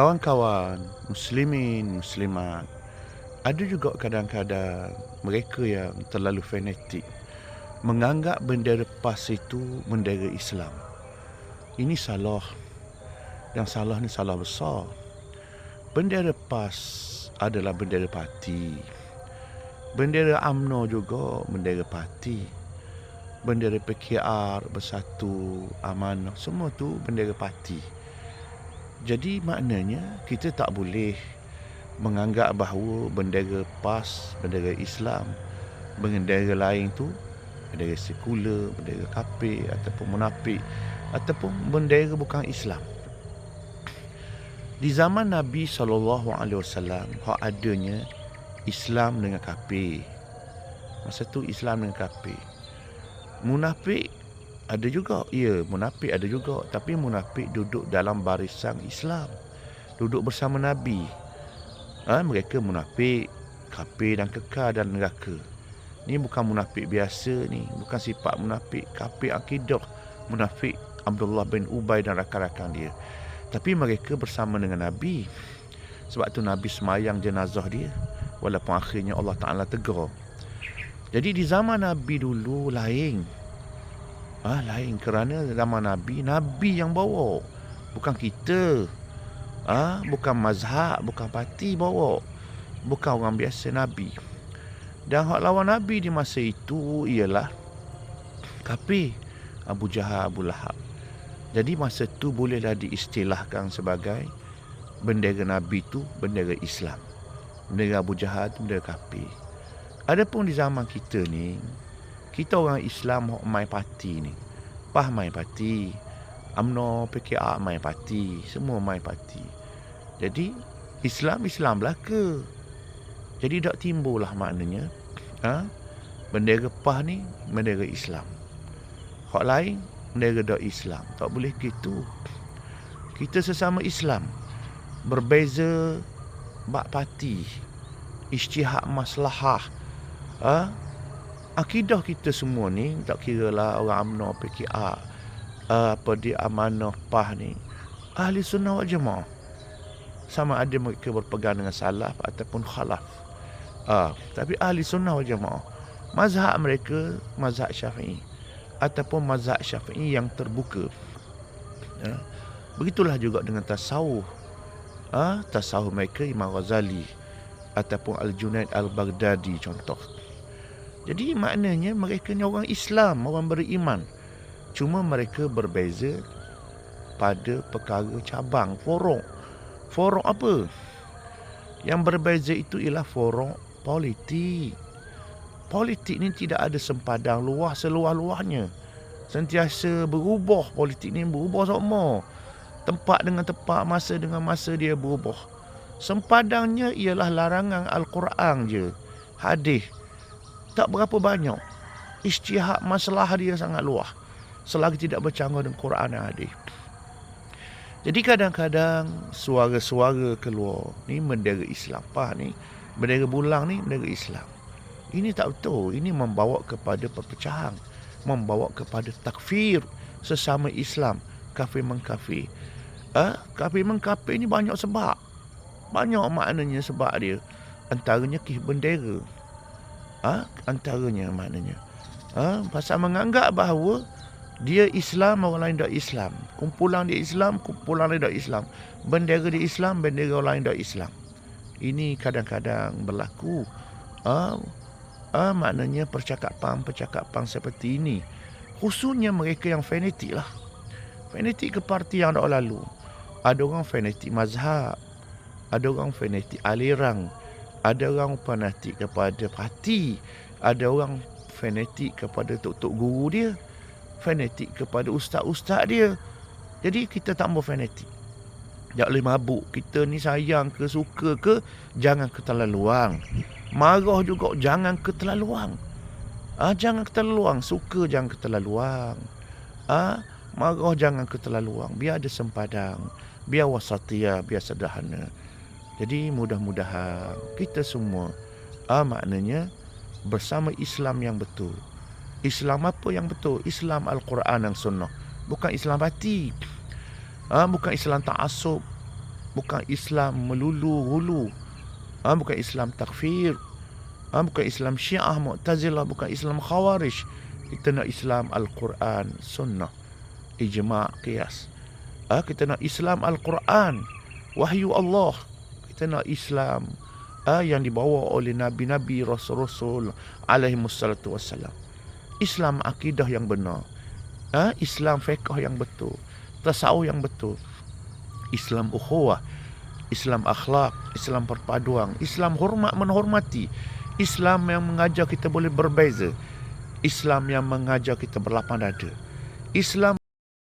Kawan-kawan, muslimin, muslimat, ada juga kadang-kadang mereka yang terlalu fanatik menganggap bendera PAS itu bendera Islam. Ini salah. Yang salah ni salah besar. Bendera PAS adalah bendera parti. Bendera AMNO juga bendera parti. Bendera PKR, Bersatu, Amanah, semua tu bendera parti. Jadi maknanya kita tak boleh menganggap bahawa bendera PAS, bendera Islam, bendera lain tu bendera sekular, bendera kafir ataupun munafik ataupun bendera bukan Islam. Di zaman Nabi sallallahu alaihi wasallam, hak adanya Islam dengan kafir. Masa tu Islam dengan kafir. Munafik ada juga ya munafik ada juga. Tapi munafik duduk dalam barisan Islam. Duduk bersama Nabi. Ha, mereka munafik kafir dan kekal dan neraka. Ni bukan munafik biasa ni. Bukan sifat munafik kafir akidah munafik Abdullah bin Ubay dan rakan-rakan dia. Tapi mereka bersama dengan Nabi. Sebab tu Nabi semayang jenazah dia walaupun akhirnya Allah Ta'ala tegur. Jadi di zaman Nabi dulu lain ha, lain kerana zaman Nabi, Nabi yang bawa. Bukan kita. Ah bukan mazhab, bukan parti bawa. Bukan orang biasa Nabi. Dan hak lawan Nabi di masa itu ialah kafir Abu Jahal Abu Lahab. Jadi masa tu bolehlah diistilahkan sebagai bendera Nabi tu bendera Islam. Bendera Abu Jahal tu bendera kafir. Adapun di zaman kita ni, kita orang Islam main parti ni. Pah main parti. UMNO, PKR main parti. Semua main parti. Jadi, Islam, Islam belaka. Jadi, tak timbul lah maknanya. Ha? Bendera PAH ni, bendera Islam. Hak lain, bendera tak Islam. Tak boleh gitu. Kita sesama Islam. Berbeza bak parti. Isytihad maslahah. Ha? Akidah kita semua ni tak kira lah orang UMNO PKR uh, apa di amanah PAH ni. Ahli sunnah wal jemaah sama ada mereka berpegang dengan salaf ataupun khalaf. Uh, tapi ahli sunnah wal jemaah mazhab mereka mazhab syafi'i ataupun mazhab syafi'i yang terbuka. Uh, begitulah juga dengan tasawuf. Uh, tasawuf mereka Imam Ghazali ataupun Al-Junaid Al-Baghdadi contoh jadi maknanya mereka ni orang Islam, orang beriman. Cuma mereka berbeza pada perkara cabang, forok. Forok apa? Yang berbeza itu ialah forok politik. Politik ni tidak ada sempadan luas seluas-luasnya. Sentiasa berubah politik ni berubah sama. Tempat dengan tempat, masa dengan masa dia berubah. Sempadannya ialah larangan Al-Quran je. Hadis tak berapa banyak. Istihad masalah dia sangat luas. Selagi tidak bercanggah dengan Quran dan hadis. Jadi kadang-kadang suara-suara keluar. Ni bendera Islam. Apa ni? Bendera bulang ni bendera Islam. Ini tak betul. Ini membawa kepada perpecahan. Membawa kepada takfir sesama Islam. Kafir mengkafir. Eh, kafir mengkafir ni banyak sebab. Banyak maknanya sebab dia. Antaranya kih bendera ha? antaranya maknanya. Ha? pasal menganggap bahawa dia Islam orang lain tak Islam. Kumpulan dia Islam kumpulan lain tak Islam. Bendera dia Islam bendera orang lain tak Islam. Ini kadang-kadang berlaku. Ha? Ha? maknanya percakapan-percakapan seperti ini. Khususnya mereka yang fanatik lah. Fanatik ke parti yang dah lalu. Ada orang fanatik mazhab. Ada orang fanatik aliran ada orang fanatik kepada parti ada orang fanatik kepada tok-tok guru dia. Fanatik kepada ustaz-ustaz dia. Jadi kita tak mau fanatik. Tak boleh mabuk. Kita ni sayang ke suka ke jangan keterlaluan. Marah juga jangan keterlaluan. Ah ha, jangan keterlaluan. Suka jangan keterlaluan. Ah ha, marah jangan keterlaluan. Biar ada sempadang biar wasatia biar sederhana jadi mudah-mudahan kita semua ah maknanya bersama Islam yang betul. Islam apa yang betul? Islam Al-Quran dan Sunnah. Bukan Islam hati. Ah bukan Islam ta'assub. bukan Islam melulu hulu. Ha, bukan Islam takfir. Ha, bukan Islam Syiah, Mu'tazilah, bukan Islam Khawarij. Kita nak Islam Al-Quran, Sunnah, Ijma' Qiyas. Ha, kita nak Islam Al-Quran, Wahyu Allah. Nak Islam ha, yang dibawa oleh Nabi-Nabi, Rasul-Rasul alaihi wassalatu wassalam. Islam akidah yang benar. Ha, Islam fiqh yang betul. Tasawuf yang betul. Islam ukhuwah. Islam akhlak, Islam perpaduan, Islam hormat menghormati, Islam yang mengajar kita boleh berbeza, Islam yang mengajar kita berlapang dada, Islam